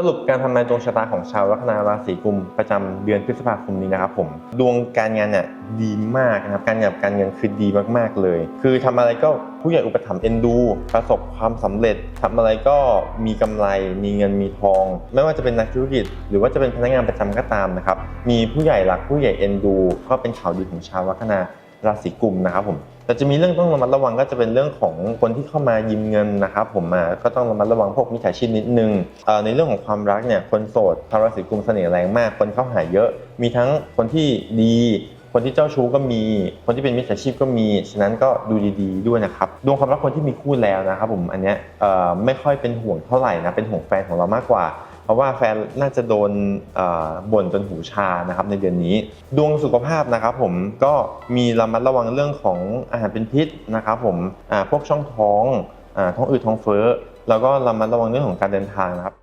สรุปการทำนายดวงชะตาของชาวลัคนาราศีกุมประจำเดือนพฤษภาคมนี้นะครับผมดวงการงานเนี่ยดีมากนะครับการงานการเงินคือดีมากๆเลย คือทำอะไรก็ผู้ใหญ่อุปถัมภ์เอ็นดู ประสบความสำเร็จทำอะไรก็มีกำไร มีเงินมีทอง ไม่ว่าจะเป็นนักธุรกิจ หรือว่าจะเป็นพนักงานประจำก็ตามนะครับมีผู้ใหญ่รักผู้ใหญ่เอ็นดู ก็เป็นข่าวดีของชาวลัคนา ราศีกุมนะครับผมแต่จะมีเรื่องต้องระมัดระวังก็จะเป็นเรื่องของคนที่เข้ามายืมเงินนะครับผมมาก็ต้องระมัดระวังพวกมิจฉาชีพนิดนึงในเรื่องของความรักเนี่ยคนโสดชาวราศีกุมเสน่ห์แรงมาก คนเข้าหาเยอะ มีทั้งคนที่ดี คนที่เจ้าชู้ก็มี คนที่เป็นมิจฉาชีพก็มี ฉะนั้นก็ดูดีๆด้วยนะครับดวงความรักคนที่มีคู่แล้วนะครับผมอันเนี้ยไม่ค่อยเป็นห่วงเท่าไหร่นะเป็นห่วงแฟนของเรามากกว่า ราะว่าแฟนน่าจะโดนบ่นจนหูชานะครับในเดือนนี้ ดวงสุขภาพนะครับผมก็มีระมัดระวังเรื่องของอาหารเป็นพิษนะครับผมพวกช่องท้องอท้องอืดท้องเฟ้อแล้วก็ระมัดระวังเรื่องของการเดินทางนะครับ